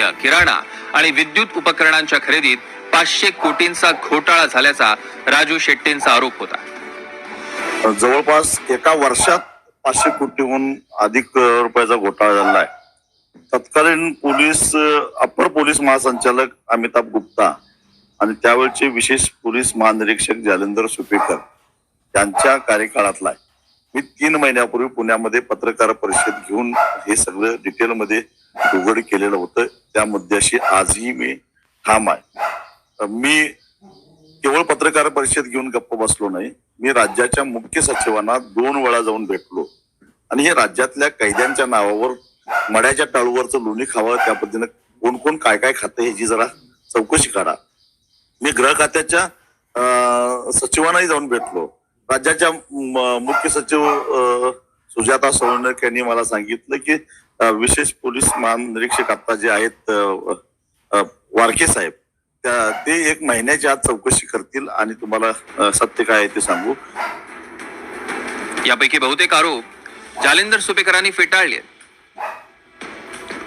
महाराष्ट्रातल्या अन्नधान्य किराणा आणि विद्युत उपकरणांच्या खरेदीत पाचशे कोटींचा घोटाळा झाल्याचा राजू शेट्टींचा आरोप होता. जवळपास एका वर्षात पाचशे कोटीहून अधिक रुपयाचा घोटाळा झाला आहे. तत्कालीन पोलीस अ, अप्पर पोलीस महासंचालक अमिताभ गुप्ता आणि त्यावेळचे विशेष पोलीस महानिरीक्षक जालेंदर सुपेकर यांच्या कार्यकाळातला आहे. मी तीन महिन्यापूर्वी पुण्यामध्ये पत्रकार परिषद घेऊन हे सगळं डिटेलमध्ये उघड केलेलं होतं. त्या मुद्द्याशी आजही मी ठाम आहे. मी केवळ पत्रकार परिषद घेऊन गप्प बसलो नाही. मी राज्याच्या मुख्य सचिवांना दोन वेळा जाऊन भेटलो. आणि हे राज्यातल्या कैद्यांच्या नावावर मड्याच्या टाळूवरचं लोणी खावं त्या पद्धतीनं कोण कोण काय काय खातं ह्याची जरा चौकशी करा. मी गृह खात्याच्या अं, सचिवांनाही जाऊन भेटलो. राज्याच्या मुख्य सचिव अं, सुजाता सोळणक यांनी मला सांगितलं की विशेष पोलीस महानिरीक्षक आता जे आहेत वारके साहेब त्या ते एक महिन्याच्या आत चौकशी करतील आणि तुम्हाला सत्य काय आहे ते सांगू. यापैकी बहुतेक आरोप जालिंदर सुपेकरांनी फेटाळले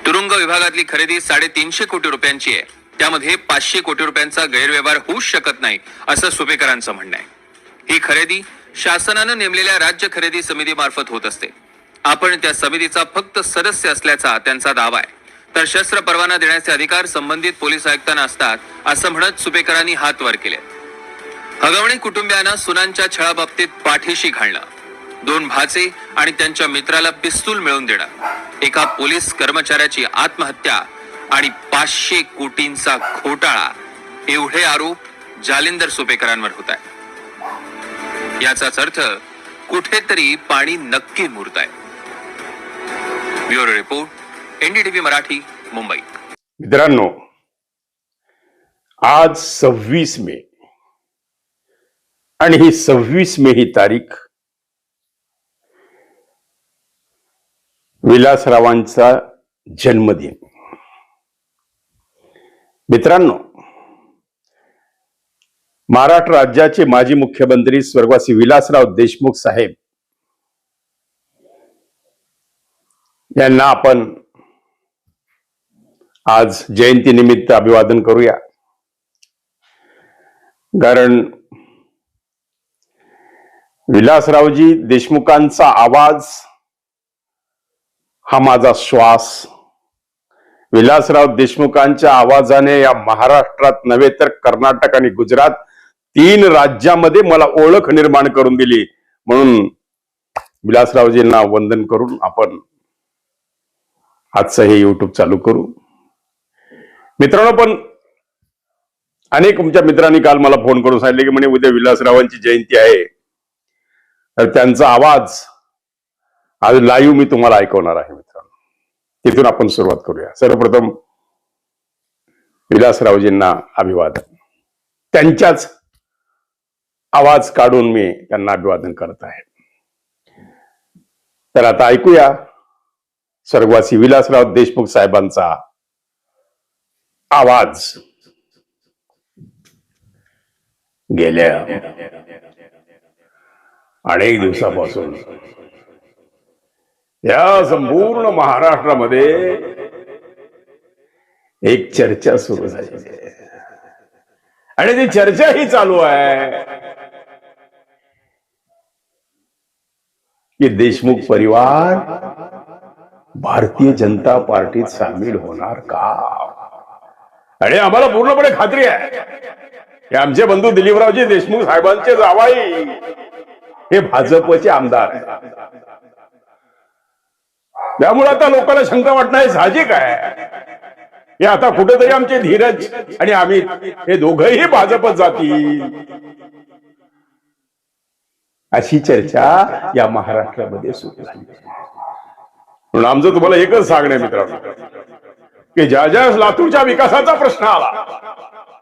तुरुंग विभागातली खरेदी साडेतीनशे कोटी रुपयांची आहे. त्यामध्ये पाचशे कोटी रुपयांचा गैरव्यवहार होऊच शकत नाही असं सुपेकरांचं म्हणणं आहे. ही खरेदी शासनानं नेमलेल्या राज्य खरेदी समितीमार्फत होत असते. आपण त्या समितीचा फक्त सदस्य असल्याचा त्यांचा दावा आहे. तर शस्त्र परवाना देण्याचे अधिकार संबंधित पोलीस आयुक्तांना असतात असं म्हणत सुपेकरांनी हात वर केले हगवणे कुटुंबियांना सुनांच्या छळाबाबतीत पाठीशी घालणं दोन भाचे आणि त्यांच्या मित्राला पिस्तूल मिळवून देणं एका पोलीस कर्मचाऱ्याची आत्महत्या आणि पाचशे कोटींचा घोटाळा एवढे आरोप जालिंदर सुपेकरांवर होत आहे याचाच अर्थ कुठेतरी पाणी नक्की मुरत आहे. Bureau report NDTV Marathi Mumbai. मित्रांनो आज सव्वीस मे आणि ही सव्वीस मे ही तारीख विलासरावांचा जन्मदिन. मित्रांनो महाराष्ट्र राज्याचे माजी मुख्यमंत्री स्वर्गवासी विलासराव देशमुख साहेब यांना आपण आज जयंतीनिमित्त अभिवादन करूया. कारण विलासरावजी देशमुखांचा आवाज हा माझा श्वास. विलासराव देशमुखांच्या आवाजाने या महाराष्ट्रात नव्हे तर कर्नाटक आणि गुजरात तीन राज्यामध्ये मला ओळख निर्माण करून दिली. म्हणून विलासरावजींना वंदन करून आपण आजचं हे युट्यूब चालू करू. मित्रांनो पण अनेक तुमच्या मित्रांनी काल मला फोन करून सांगितले की म्हणे उद्या विलासरावांची जयंती आहे. तर त्यांचा आवाज आज लाईव्ह मी तुम्हाला ऐकवणार आहे मित्रांनो. तिथून आपण सुरुवात करूया. सर्वप्रथम विलासरावजींना अभिवादन. त्यांच्याच आवाज काढून मी त्यांना अभिवादन करत आहे. तर आता ऐकूया. स्वर्गवासी विलासराव देशमुख साहेबांचा आवाज गेल्या अनेक दिवसापासून. या संपूर्ण महाराष्ट्रामध्ये एक चर्चा सुरू झाली आणि ती चर्चा ही चालू आहे. की देशमुख परिवार भारतीय जनता पार्टीत सामील होणार का? आणि आम्हाला पूर्णपणे खात्री आहे. हे आमचे बंधू दिलीपरावजी देशमुख साहेबांचे जावाई. हे भाजपचे आमदार. त्यामुळे आता लोकांना शंका वाटणं हे साहजिक आहे. हे आता कुठेतरी आमचे धीरज आणि आम्ही हे दोघंही भाजपत जातील अशी चर्चा या महाराष्ट्रामध्ये सुरू झाली. म्हणून आमचं तुम्हाला एकच सांगणे मित्रांनो की ज्या ज्या लातूरच्या विकासाचा प्रश्न आला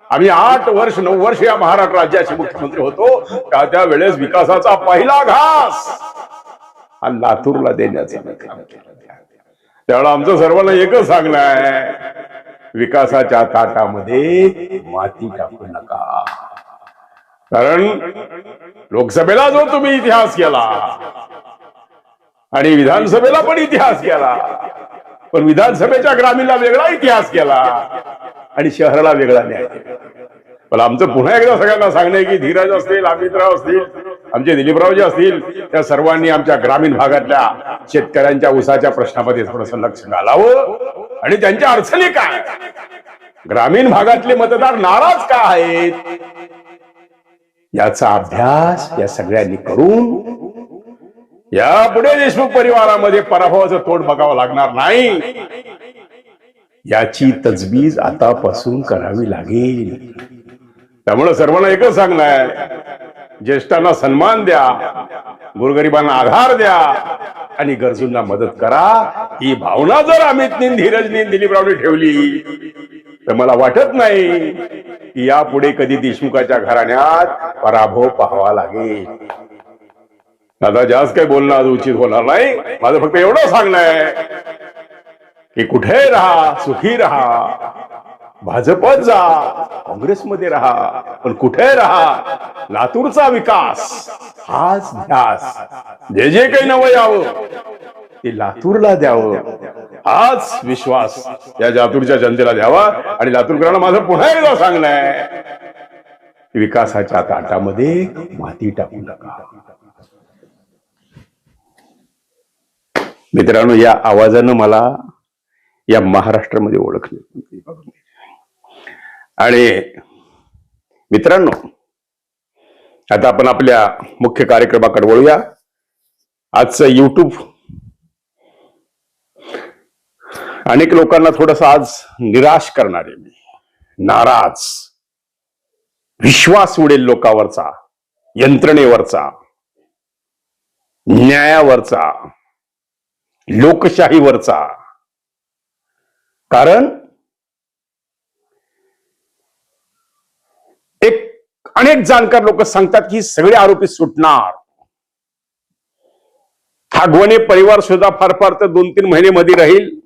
आम्ही आठ वर्ष नऊ वर्ष या महाराष्ट्र राज्याचे मुख्यमंत्री होतो त्या त्या वेळेस विकासाचा पहिला घास हा लातूरला देण्याचा त्यावेळेला आमचं सर्वांना एकच सांगणं आहे विकासाच्या ताटामध्ये माती टाकू नका. कारण लोकसभेला जो तुम्ही इतिहास केला आणि विधानसभेला पण इतिहास केला पण विधानसभेच्या ग्रामीणला वेगळा इतिहास केला आणि शहराला वेगळा न्याय पण आमचं पुन्हा एकदा सगळ्यांना सांगणं आहे की धीरज असतील अमितराव असतील आमचे दिलीपरावजी असतील त्या सर्वांनी आमच्या ग्रामीण भागातल्या शेतकऱ्यांच्या उसाच्या प्रश्नामध्ये थोडस लक्ष घालावं. आणि त्यांच्या अडचणी काय ग्रामीण भागातले मतदार नाराज का आहेत? याचा अभ्यास या सगळ्यांनी करून यापुढे देशमुख परिवारामध्ये पराभवाचं तोंड बघावं लागणार नाही. याची तजबीज आतापासून करावी लागेल. त्यामुळे सर्वांना एकच सांगणार ज्येष्ठांना सन्मान द्या गोरगरिबांना आधार द्या आणि गरजूंना मदत करा. ही भावना जर अमितनी धीरजनी दिलीपरावने ठेवली तर मला वाटत नाही की यापुढे कधी देशमुखाच्या घराण्यात पराभव पाहावा लागेल. आता जास्त काही बोलणं आज उचित होणार नाही. माझं फक्त एवढं सांगणं आहे की कुठे राहा सुखी राहा. भाजपत जा काँग्रेसमध्ये राहा. पण कुठे राहा लातूरचा विकास हाच ध्यास. जे जे काही नवं यावं ते लातूरला द्यावं. हाच विश्वास या लातूरच्या जनतेला द्यावा. आणि लातूरकरांना माझं पुन्हा एकदा सांगणं आहे विकासाच्या ताटामध्ये माती टाकू नका. मित्रांनो या आवाजानं मला या महाराष्ट्रामध्ये ओळखले. आणि मित्रांनो आता आपण आपल्या मुख्य कार्यक्रमाकडे वळूया. आजचं युट्यूब अनेक लोकांना थोडस आज निराश करणार आहे मी. नाराज. विश्वास उडेल लोकांवरचा यंत्रणेवरचा न्यायावरचा. लोकशाहीवरचा. कारण एक अनेक जाणकार लोक सांगतात की सगळे आरोपी सुटणार. थागवणे परिवार सुद्धा फार फार तर दोन तीन महिने मध्ये राहील.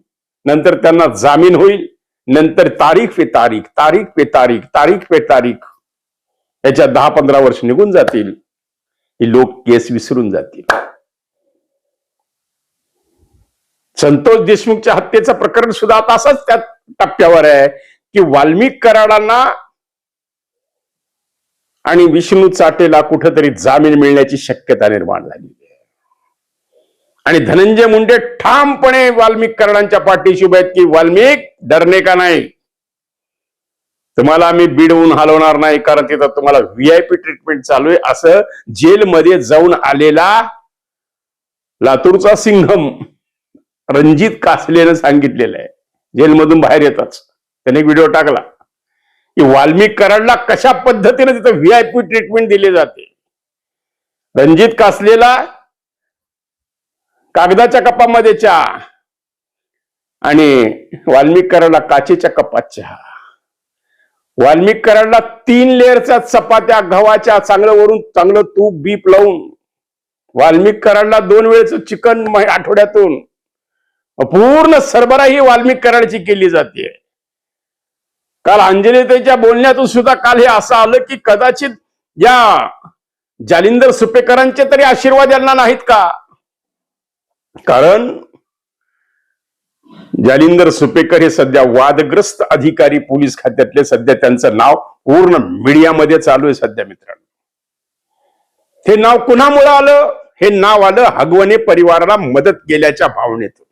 नंतर त्यांना जामीन होईल. नंतर तारीख पे तारीख तारीख पे तारीख तारीख पे तारीख. याच्या दहा पंधरा वर्ष निघून जातील. ही लोक केस विसरून जातील. संतोष देशमुखच्या हत्येचं प्रकरण सुद्धा आता असंच त्या टप्प्यावर आहे की वाल्मिक कराडांना आणि विष्णू चाटेला कुठंतरी जामीन मिळण्याची शक्यता निर्माण झालेली आहे. आणि धनंजय मुंडे ठामपणे वाल्मिक कराडांच्या पाठीशी उभे आहेत की वाल्मिक डरणे का नाही? तुम्हाला आम्ही बिडवून हलवणार नाही कारण तिथं तुम्हाला व्हीआयपी ट्रीटमेंट चालू आहे. असं जेलमध्ये जाऊन आलेला लातूरचा सिंघम रणजित कासलेनं सांगितलेलं आहे. जेलमधून बाहेर येताच. त्याने एक व्हिडिओ टाकला. की वाल्मिक कराडला कशा पद्धतीने तिथं व्ही आय पी ट्रीटमेंट दिली जाते? रणजित कासलेला कागदाच्या कपामध्ये चहा आणि वाल्मिक कराडला काचेच्या कपात चहा. वाल्मिक कराडला तीन लेअरच्या चपात्या गव्हाच्या चांगलं वरून चांगलं तूप बीप लावून. वाल्मिक कराडला दोन वेळेचं चिकन आठवड्यातून. पूर्ण सरबराही वाल्मिक कराडची केली जाते. काल अंजलीताईच्या बोलण्यातून सुद्धा काल हे असं आलं की कदाचित या जालिंदर सुपेकरांचे तरी आशीर्वाद यांना नाहीत का? कारण जालिंदर सुपेकर हे सध्या वादग्रस्त अधिकारी पोलीस खात्यातले सध्या त्यांचं नाव पूर्ण मीडियामध्ये चालू आहे सध्या मित्रांनो. हे नाव कुणामुळे आलं? हे नाव आलं हगवणे परिवाराला मदत केल्याच्या भावनेतून.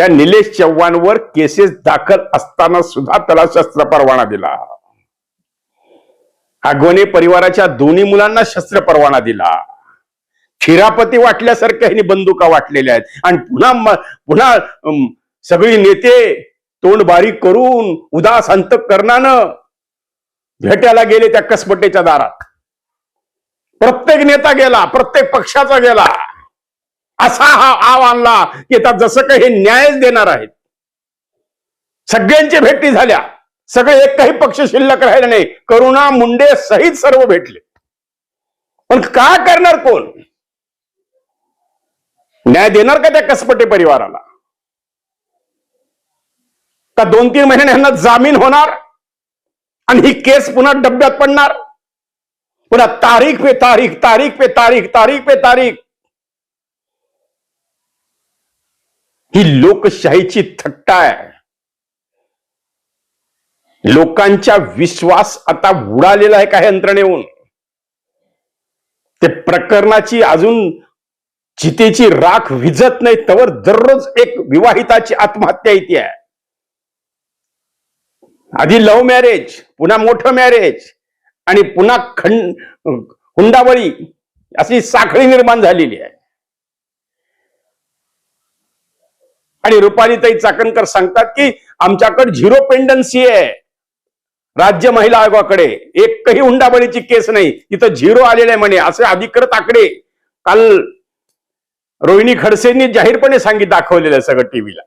या निलेश चव्हाणवर केसेस दाखल असताना सुद्धा त्याला शस्त्र परवाना दिला. आगवणे परिवाराच्या दोन्ही मुलांना शस्त्र परवाना दिला. खिरापती वाटल्यासारख्या ह्यांनी बंदुका वाटलेल्या आहेत. आणि पुन्हा पुन्हा सगळी नेते तोंड बारीक करून उदास अंतकरणानं भेटायला गेले त्या कसपटेच्या दारात. प्रत्येक नेता गेला प्रत्येक पक्षाचा गेला. असा हा आव आणला की आता जसं काही हे न्यायच देणार आहेत. सगळ्यांची भेटी झाल्या. सगळे एकही पक्ष शिल्लक राहिले नाही. करुणा मुंडे सहित सर्व भेटले. पण का करणार कोण? न्याय देणार का त्या कसपटे परिवाराला? का दोन तीन महिन्याने यांना जामीन होणार? आणि ही केस पुन्हा डब्यात पडणार? पुन्हा तारीख पे तारीख तारीख पे तारीख तारीख पे तारीख. ही लोकशाहीची थट्टा आहे. लोकांचा विश्वास आता उडालेला आहे काही यंत्रणेहून. ते प्रकरणाची अजून चितेची राख विझत नाही तवर दररोज एक विवाहिताची आत्महत्या इथे आहे. आधी लव्ह मॅरेज पुन्हा मोठं मॅरेज आणि पुन्हा खंड हुंडावळी अशी साखळी निर्माण झालेली आहे. आणि रुपालीताई चाकणकर सांगतात की आमच्याकडे झिरो पेंडन्सी आहे. राज्य महिला आयोगाकडे एकही हुंडाबळीची केस नाही. तिथं झिरो आलेलं आहे म्हणे. असे अधिकृत आकडे काल रोहिणी खडसेंनी जाहीरपणे सांगित दाखवलेलं आहे सगळं टीव्हीला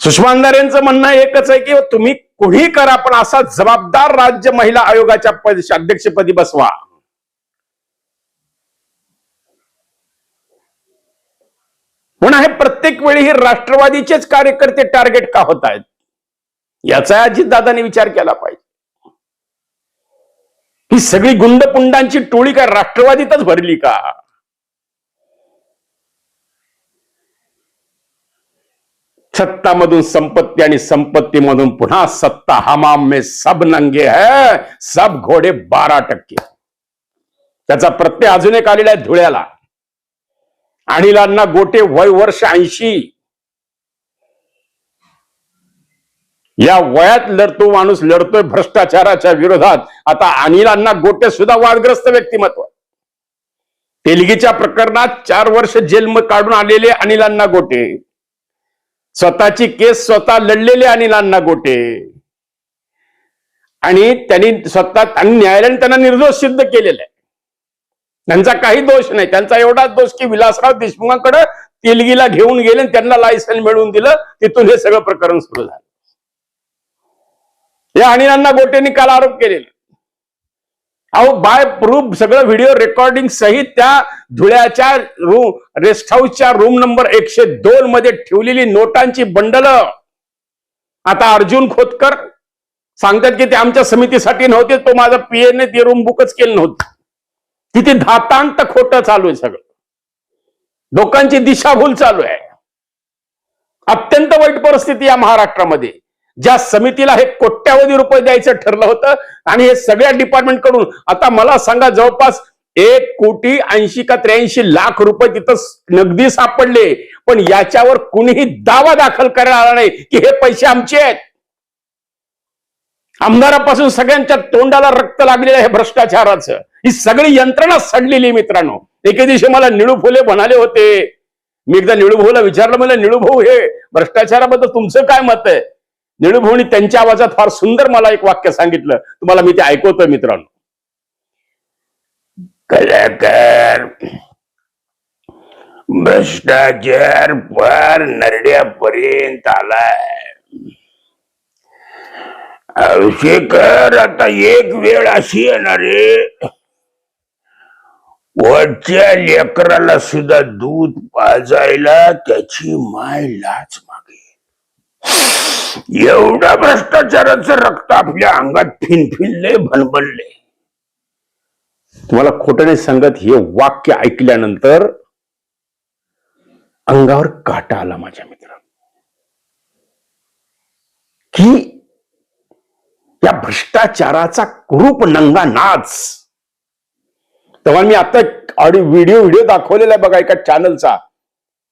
सुषमा अंधारे यांचं म्हणणं एकच आहे की तुम्ही कुणी करा पण असा जबाबदार राज्य महिला आयोगाच्या पद- अध्यक्षपदी बसवा. म्हणून हे प्रत्येक वेळी हे राष्ट्रवादीचेच कार्यकर्ते टार्गेट का होत आहेत याचा अजितदादाने विचार केला पाहिजे. ही सगळी गुंडपुंडांची टोळी काय राष्ट्रवादीतच भरली का? सत्तामधून संपत्ती आणि संपत्तीमधून पुन्हा सत्ता हमाम में सब नंगे है सब घोडे बारा टक्के. त्याचा प्रत्यय अजून एक आलेला आहे धुळ्याला. अनिलांना गोटे वय वर्ष ऐंशी. या वयात लढतो माणूस लढतोय भ्रष्टाचाराच्या विरोधात. आता अनिलांना गोटे सुद्धा वादग्रस्त व्यक्तिमत्व. तेलगीच्या प्रकरणात चार वर्ष जेल काढून आलेले अनिलांना गोटे. स्वतःची केस स्वतः लढलेले अनिलांना गोटे. आणि त्यांनी स्वतः आणि न्यायालयाने त्यांना निर्दोष सिद्ध केलेलं आहे. त्यांचा काही दोष नाही. त्यांचा एवढाच दोष की विलासराव देशमुखांकडे तेलगीला घेऊन गेले आणि त्यांना लायसन मिळवून दिलं. तिथून हे सगळं प्रकरण सुरू झालं. या अनिलांना गोटेंनी काल आरोप केलेले. अहो बाय प्रूफ सगळं व्हिडिओ रेकॉर्डिंग सहित त्या धुळ्याच्या रूम रेस्ट हाऊसच्या रूम नंबर एकशे दोन मध्ये ठेवलेली नोटांची बंडल. आता अर्जुन खोतकर सांगतात की ते आमच्या समितीसाठी नव्हते तो माझा पीएने ते रूम बुकच केलं नव्हतं. तिथे धातांत खोटं चालू आहे सगळं. लोकांची दिशाभूल चालू आहे. अत्यंत वाईट परिस्थिती या महाराष्ट्रामध्ये. ज्या समितीला हे कोट्यावधी रुपये द्यायचं ठरलं होतं आणि हे सगळ्या डिपार्टमेंटकडून आता मला सांगा जवळपास एक कोटी ऐंशी का त्र्याऐंशी लाख रुपये तिथं नगदी सापडले. पण याच्यावर कुणीही दावा दाखल करायला आला नाही की हे पैसे आमचे आहेत. आमदारापासून सगळ्यांच्या तोंडाला रक्त लागलेलं आहे भ्रष्टाचाराचं. ही सगळी यंत्रणा सडलेली आहे मित्रांनो. एके दिवशी मला निळू फुले म्हणाले होते. मी एकदा निळूभाऊला विचारलं मला निळूभाऊ हे भ्रष्टाचाराबद्दल तुमचं काय मत आहे? निळूभाऊनी त्यांच्या आवाजात फार सुंदर मला एक वाक्य सांगितलं. तुम्हाला मी ते ऐकवतोय मित्रांनो. कलाकार भ्रष्टाचार फार नरड्यापर्यंत आलाय. शेखर आता एक वेळ अशी येणार आहे. वरच्या लेकराला सुद्धा दूध पाजायला त्याची माय लाच मागे. एवढा भ्रष्टाचाराचं रक्त आपल्या अंगात फिनफिनले भनभनले. तुम्हाला खोटने नाही सांगत हे वाक्य ऐकल्यानंतर अंगावर काटा आला माझ्या मित्रा की या भ्रष्टाचाराचा कुरूप नंगा नाच. तेव्हा मी आता ऑडिओ व्हिडिओ व्हिडिओ दाखवलेला आहे बघा एका चॅनलचा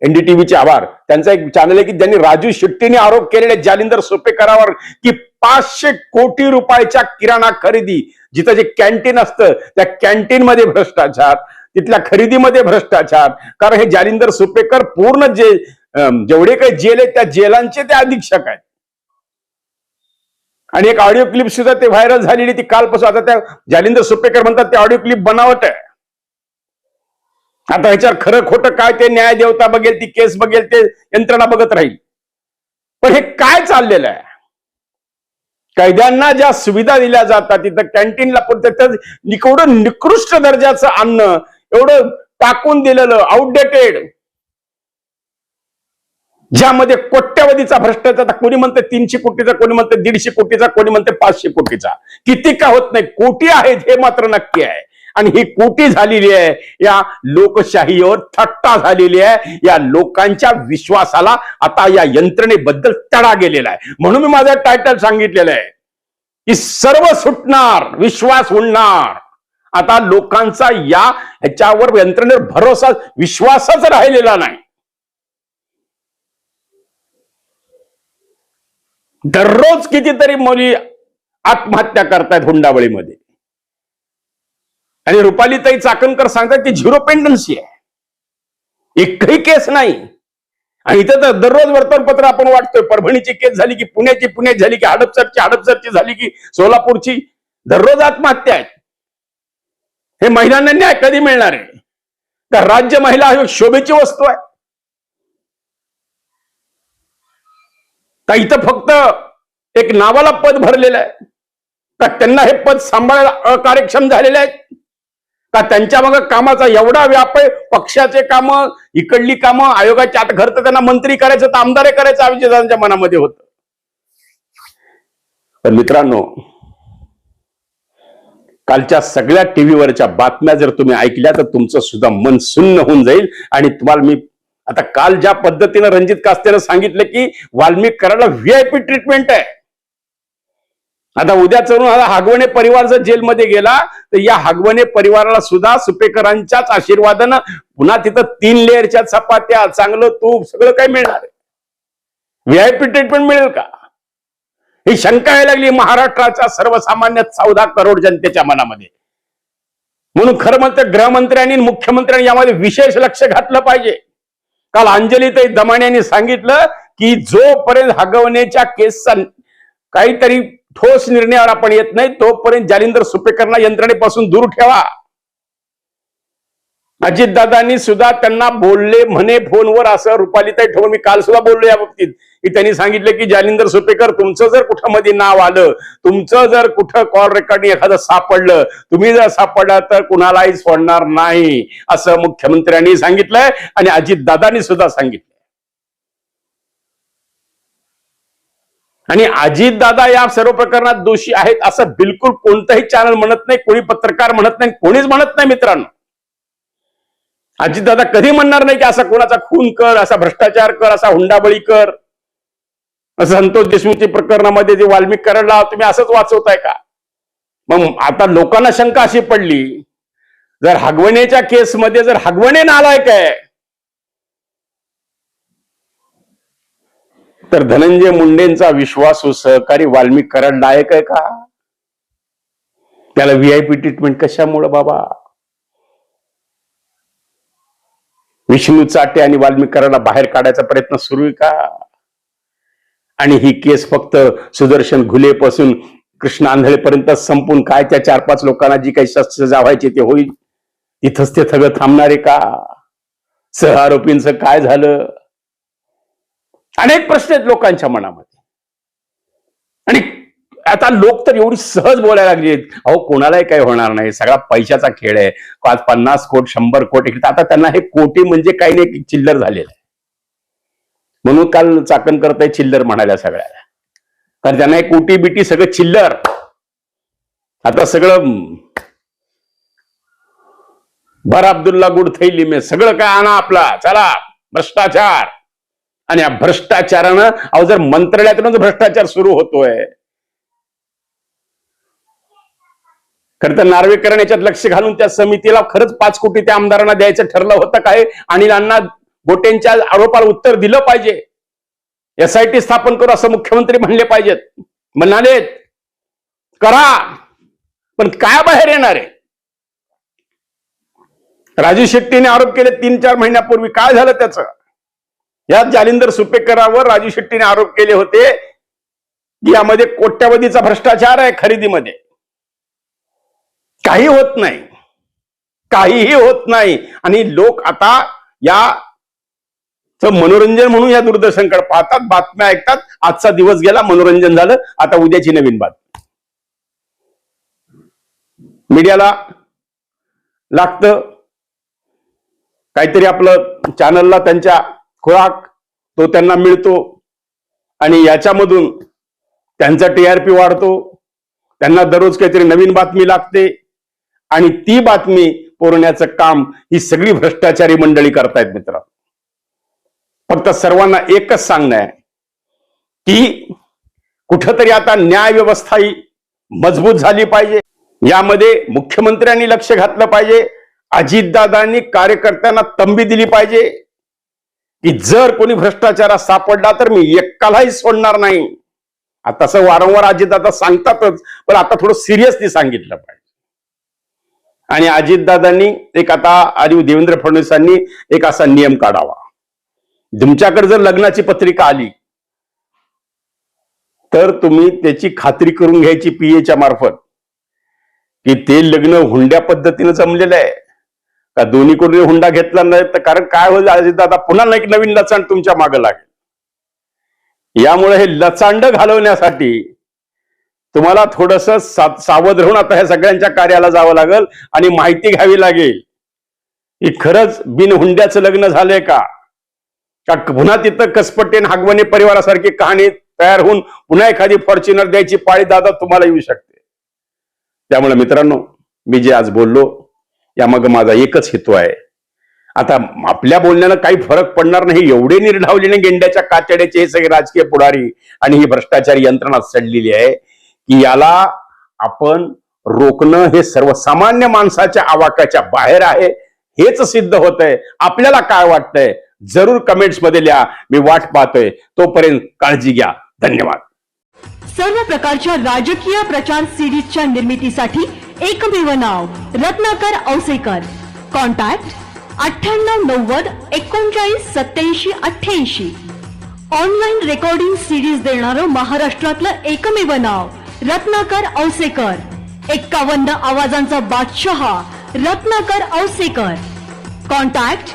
एनडीटीव्हीचे आभार. त्यांचा एक चॅनल आहे की ज्यांनी राजू शेट्टीने आरोप केलेले जालिंदर सोपेकरावर की पाचशे कोटी रुपयाच्या किराणा खरेदी. जिथं जे कॅन्टीन असतं त्या कॅन्टीन मध्ये भ्रष्टाचार तिथल्या खरेदीमध्ये भ्रष्टाचार. कारण हे जालिंदर सुपेकर पूर्ण जे जेवढे काही जेल आहेत त्या जेलांचे ते अधीक्षक आहेत. आणि एक ऑडिओ क्लिप सुद्धा ते व्हायरल झालेली ती कालपासून. आता त्या जालिंदर सुपेकर म्हणतात ते ऑडिओ क्लिप बनावट आहे. आता ह्याच्यावर खरं खोटं काय ते न्याय देवता बघेल ती केस बघेल ते यंत्रणा बघत राहील. पण हे काय चाललेलं आहे? कैद्यांना ज्या सुविधा दिल्या जातात तिथं कॅन्टीनला पण एवढं निकृष्ट दर्जाचं अन्न एवढं टाकून दिलेलं आउटडेटेड ज्यामध्ये कोट्यवधीचा भ्रष्टाचार कोणी म्हणते तीनशे कोटीचा कोणी म्हणते दीडशे कोटीचा कोणी म्हणते पाचशे कोटीचा. किती का होत नाही कोटी आहेत हे मात्र नक्की आहे. आणि ही कोटी झालेली आहे या लोकशाहीवर थट्टा झालेली आहे. या लोकांच्या विश्वासाला आता या यंत्रणेबद्दल तडा गेलेला आहे. म्हणून मी माझं टायटल सांगितलेलं आहे की सर्व सुटणार विश्वास उडणार. आता लोकांचा या ह्याच्यावर यंत्रणेवर भरोसा विश्वासच राहिलेला नाही. दररोज कितीतरी मुली आत्महत्या करतायत हुंडावळीमध्ये आणि रुपालीताई चाकणकर सांगतात की झिरो पेंडन्सी आहे. एकही केस नाही. आणि इथं तर दररोज वर्तमानपत्र आपण वाटतोय परभणीची केस झाली की पुण्याची पुण्यात झाली की हडपसरची हडपसरची झाली की सोलापूरची. दररोज आत्महत्या आहेत. हे महिलांना न्याय कधी मिळणार आहे? तर राज्य महिला शोभेची वस्तू आहे? का इथं फक्त एक नावाला पद भरलेलं आहे? का त्यांना हे पद सांभाळायला अकार्यक्षम झालेले आहेत? का त्यांच्या मग कामाचा एवढा व्याप आहे? पक्षाचे काम इकडली कामं आयोगाच्या आत घर तर त्यांना मंत्री करायचं तर आमदारे करायचं अविजय त्यांच्या मनामध्ये होत. पण मित्रांनो कालच्या सगळ्या टीव्हीवरच्या बातम्या जर तुम्ही ऐकल्या तर तुमचं सुद्धा मन सुन्न होऊन जाईल आणि तुम्हाला मी आता काल ज्या पद्धतीनं रणजित कास्तेनं सांगितलं की वाल्मिक करायला व्हीआयपी ट्रीटमेंट आहे. आता उद्या चढून आता हागवणे परिवार जर जेलमध्ये गेला तर या हागवणे परिवाराला सुद्धा सुपेकरांच्याच आशीर्वादानं पुन्हा तिथं तीन लेअरच्या चपात्या चांगलं तूप सगळं काही मिळणार आहे. व्हीआयपी ट्रीटमेंट मिळेल का? ही शंका यायला लागली महाराष्ट्राच्या सर्वसामान्य चौदा करोड जनतेच्या मनामध्ये. म्हणून खरं म्हणतं गृहमंत्र्यांनी मुख्यमंत्र्यांनी यामध्ये विशेष लक्ष घातलं पाहिजे. काल अंजलीताई दमाणे यांनी सांगितलं की जोपर्यंत हगवण्याच्या केसचा काहीतरी ठोस निर्णयावर आपण येत नाही तोपर्यंत जालिंदर सुपेकरना यंत्रणेपासून दूर ठेवा. अजितदादांनी सुद्धा त्यांना बोलले म्हणे फोनवर असं रुपालीताई ठेवून मी काल सुद्धा बोललो या बाबतीत. की त्यांनी सांगितलं की जालिंदर सुपेकर तुमचं जर कुठं मध्ये नाव आलं तुमचं जर कुठं कॉल रेकॉर्डिंग एखादं सापडलं तुम्ही जर सापडला तर कुणालाही सोडणार नाही असं मुख्यमंत्र्यांनी सांगितलंय आणि अजितदादांनी सुद्धा सांगितलं आणि अजितदादा या सर्व प्रकरणात दोषी आहेत असं बिलकुल कोणतंही चॅनल म्हणत नाही कोणी पत्रकार म्हणत नाही कोणीच म्हणत नाही मित्रांनो. अजितदादा कधी म्हणणार नाही की असा कोणाचा खून कर असा भ्रष्टाचार कर असा हुंडाबळी कर. संतोष देशमुखच्या प्रकरणामध्ये जे वाल्मिक करायला तुम्ही असंच वाचवताय का? मग आता लोकांना शंका अशी पडली जर हगवणेच्या केसमध्ये जर हगवणे नालायक आहे तर धनंजय मुंडेंचा विश्वासू सहकारी वाल्मिक कराड लायक आहे का? त्याला व्हीआयपी ट्रीटमेंट कशामुळं बाबा? विष्णू चाटे आणि वाल्मिक कराडला बाहेर काढायचा प्रयत्न सुरू आहे का? आणि ही केस फक्त सुदर्शन घुलेपासून कृष्ण आंधळेपर्यंत संपून काय त्या चार पाच लोकांना जी काही सजा जावायची ते होईल? इथंच ते सगळं थांबणारे का? सह आरोपींचं काय झालं? अनेक प्रश्न आहेत लोकांच्या मनामध्ये. आणि आता लोक तर एवढी सहज बोलायला लागली आहेत. अहो कोणालाही काही होणार नाही. सगळा पैशाचा खेळ आहे. आज पन्नास कोट शंभर कोट आता त्यांना हे कोटी म्हणजे काही नाही चिल्लर झालेलं आहे. म्हणून काल चाकण करताय चिल्लर म्हणाल्या सगळ्याला कारण त्यांना एक कोटी बिटी सगळं चिल्लर. आता सगळं बर अब्दुल्ला गुड थैली मे सगळं काय आणा आपला चला भ्रष्टाचार. आणि या भ्रष्टाचारानं अहो जर मंत्रालयातूनच भ्रष्टाचार सुरू होतोय. खर तर नार्वेकरण याच्यात लक्ष घालून त्या समितीला खरंच पाच कोटी त्या आमदारांना द्यायचं ठरलं होतं काय? आणि अण्णा गोटेंच्या आरोपाला उत्तर दिलं पाहिजे. एसआयटी स्थापन करू असं मुख्यमंत्री म्हणले पाहिजेत. म्हणाले करा पण काय बाहेर येणार आहे? राजू शेट्टीने आरोप केले तीन चार महिन्यापूर्वी काय झालं त्याचं? यात जालिंदर सुपेकरावर राजू शेट्टीने आरोप केले होते की यामध्ये कोट्यावधीचा भ्रष्टाचार आहे खरेदीमध्ये. काही होत नाही. काहीही होत नाही. आणि लोक आता या तर मनोरंजन म्हणून या दूरदर्शनकडे पाहतात बातम्या ऐकतात. आजचा दिवस गेला मनोरंजन झालं. आता उद्याची नवीन बातमी. मीडियाला लागतं काहीतरी आपलं चॅनलला त्यांच्या खुराक तो त्यांना मिळतो. आणि याच्यामधून त्यांचा टीआरपी वाढतो. त्यांना दररोज काहीतरी नवीन बातमी लागते. आणि ती बातमी पुरवण्याचं काम ही सगळी भ्रष्टाचारी मंडळी करतायत मित्र फक्त सर्वांना एकच सांगणं आहे की कुठंतरी आता न्याय व्यवस्था ही मजबूत झाली पाहिजे. यामध्ये मुख्यमंत्र्यांनी लक्ष घातलं पाहिजे अजितदादांनी कार्यकर्त्यांना तंबी दिली पाहिजे की जर कोणी भ्रष्टाचारात सापडला तर मी एकालाही सोडणार नाही. आता तसं वारंवार अजितदादा सांगतातच पण आता थोडं सिरियसली सांगितलं पाहिजे. आणि अजितदादांनी एक आता आणि देवेंद्र फडणवीसांनी एक असा नियम काढावा. तुमच्याकडे जर लग्नाची पत्रिका आली तर तुम्ही त्याची खात्री करून घ्यायची पीएच्या मार्फत की ते लग्न हुंड्या पद्धतीनं जमलेलं आहे. का दोन्ही कोणी हुंडा घेतला नाही? तर कारण काय होईल दादा पुन्हा एक नवीन लचांड तुमच्या मागे लागेल. यामुळे हे लचांड घालवण्यासाठी तुम्हाला थोडस सावध राहून आता ह्या सगळ्यांच्या कार्याला जावं लागेल आणि माहिती घ्यावी लागेल की खरंच बिनहुंड्याचं लग्न झालंय का? का पुन्हा तिथं कसपट्टीन हागवणे परिवारासारखी कहाणी तयार होऊन पुन्हा एखादी फॉर्च्युनर द्यायची पाळी दादा तुम्हाला येऊ शकते. त्यामुळे मित्रांनो मी जे आज बोललो यामाग माझा एकच हेतू आहे. आता आपल्या बोलण्यानं काही फरक पडणार नाही एवढे निर्ढावलेले गेंड्याच्या कातड्याचे हे सगळे राजकीय पुढारी आणि ही भ्रष्टाचारी यंत्रणा सडलेली आहे की याला आपण रोखणं हे सर्वसामान्य माणसाच्या आवाक्याच्या बाहेर आहे हेच सिद्ध होत आहे आपल्याला काय वाटतंय? जरूर कमेंट्समध्ये लिहा. मी वाट पाहतोय. तोपर्यंत काळजी घ्या. धन्यवाद. सर्व प्रकारच्या राजकीय प्रचार सिरीजच्या निर्मितीसाठी एकमेव नाव रत्नाकर औसेकर. कॉन्टॅक्ट अठ्ठ्याण्णव नव्वद एकोणचाळीस सत्याऐंशी अठ्ठ्याऐंशी. ऑनलाईन रेकॉर्डिंग सिरीज देणारं महाराष्ट्रातलं एकमेव नाव रत्नाकर औसेकर. एक्कावन्न आवाजांचा बादशहा रत्नाकर औसेकर. कॉन्टॅक्ट